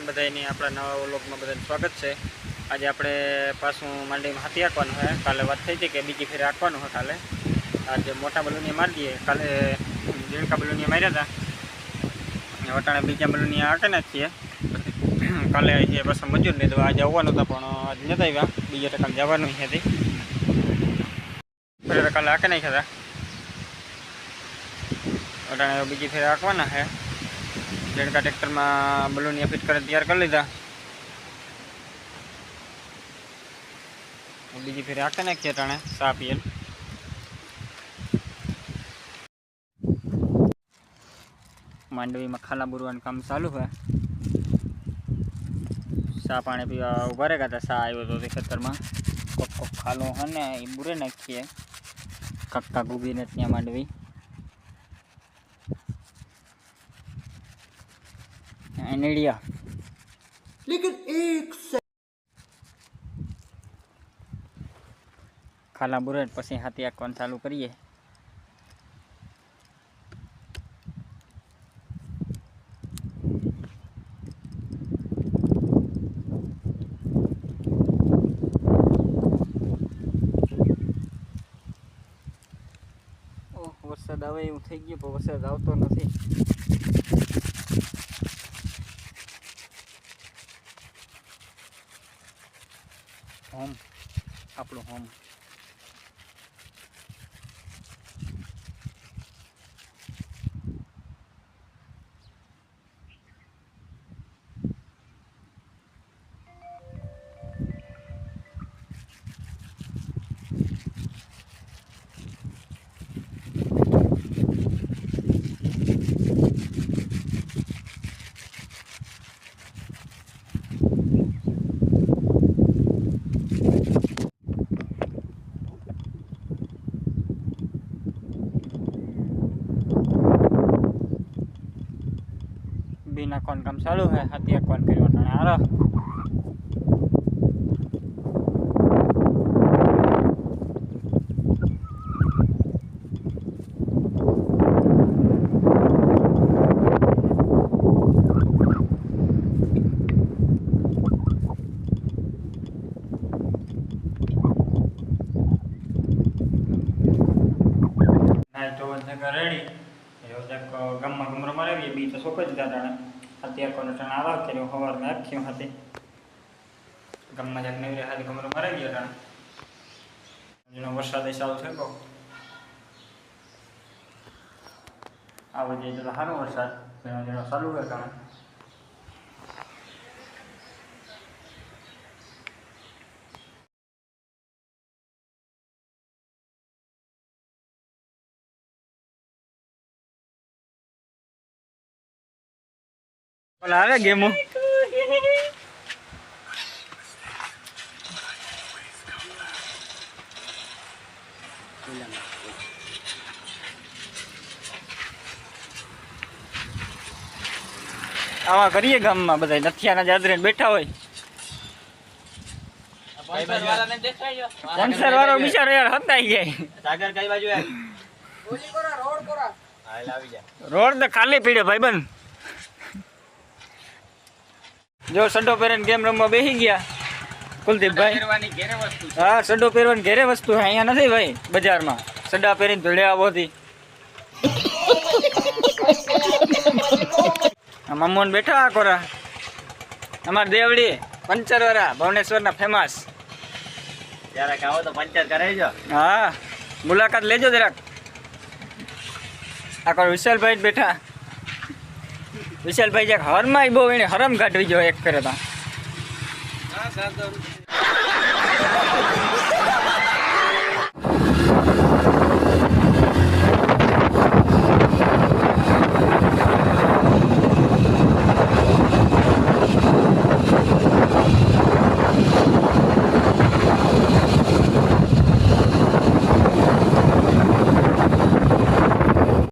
રામ બધાની આપણા નવા વ્લોગમાં બધાને સ્વાગત છે આજે આપણે પાછું માંડીમાં હાથી આંકવાનું છે કાલે વાત થઈ હતી કે બીજી ફેરે આંકવાનું છે કાલે આજે મોટા બલૂનિયા મારી દઈએ કાલે ઝીણકા બલૂનિયા માર્યા હતા અને વટાણે બીજા બલૂનિયા આંકે નાખીએ કાલે એ પાછા મજૂર લીધું આજે આવવાનું હતા પણ આજે નતા આવ્યા બીજા ટકા જવાનું હતી ફેર કાલે આંકે નાખ્યા હતા વટાણે બીજી ફેર આંકવાના છે ઝીણકા ટ્રેક્ટરમાં બલૂનિયા ફિટ કરે, તૈયાર કરી લીધા. બીજી ફેર આંકે નાખીએ ટાણે, સા પીએલ. માંડવીમાં ખાલા બુરવાનું કામ ચાલુ છે. સા પાણી પીવા ઊભા રહ્યા હતા, સા આવ્યો હતો ખેતરમાં. કોક કોક ખાલો હે ને, એ બુરે નાખીએ. કક્કા ગુબીને ત્યાં માંડવી. એનડીયા लेकिन एक ખાલા બુરે પછી હાથી આંકવાનું ચાલુ કરીએ ઓહ વરસાદ આવે એવું થઈ ગયું પણ વરસાદ આવતો નથી હોમ આપણું હોમ નાખવાનું કામ ચાલુ છે હાથી આંકવાનું કર્યું અટાણે હાલો નાઈ તો જગ્યા રેડી. એવું જક ગામમાં ગમરો મારાવીએ બી તો સોંપી દીધા ટાણે અત્યારે કોને ટાણે આવા કર્યો સવારમાં આખી હતી ગામમાં જક નવી હાથી ગમરો ગયો ટાણે જેનો વરસાદ ચાલુ કહો આવે જાય તો સારો વરસાદ જેનો જેનો ચાલુ હોય કામે ઓલા આવે ગેમો આવા કરીએ ગામમાં બધા નથિયાના જાદરે બેઠા હોય પંચર વાળો બિચારો યાર હતાઈ જાય સાગર કઈ બાજુ આય રોડ તો ખાલી પીડ્યો ભાઈબંધ જો સડો પહેરીને ગેમ રમવા બેસી ગયા. કુલદીપભાઈ. હા સડો પહેરવાની ઘેરે વસ્તુ છે અહીંયા નથી ભાઈ બજારમાં. સડા પહેરીને ધોળે આવો મામોન બેઠા આ કોરા. અમાર દેવડી પંચર વાળા ભવનેશ્વરના ફેમસ જરાક આવો તો પંચાયત કરાવજો હા મુલાકાત લેજો જરાક. આ કોણ વિશાલભાઈ બેઠા. વિશાલભાઈ જે હરમાં બહુ એને હરમ કાઢવી જોઈએ એક કરે તા.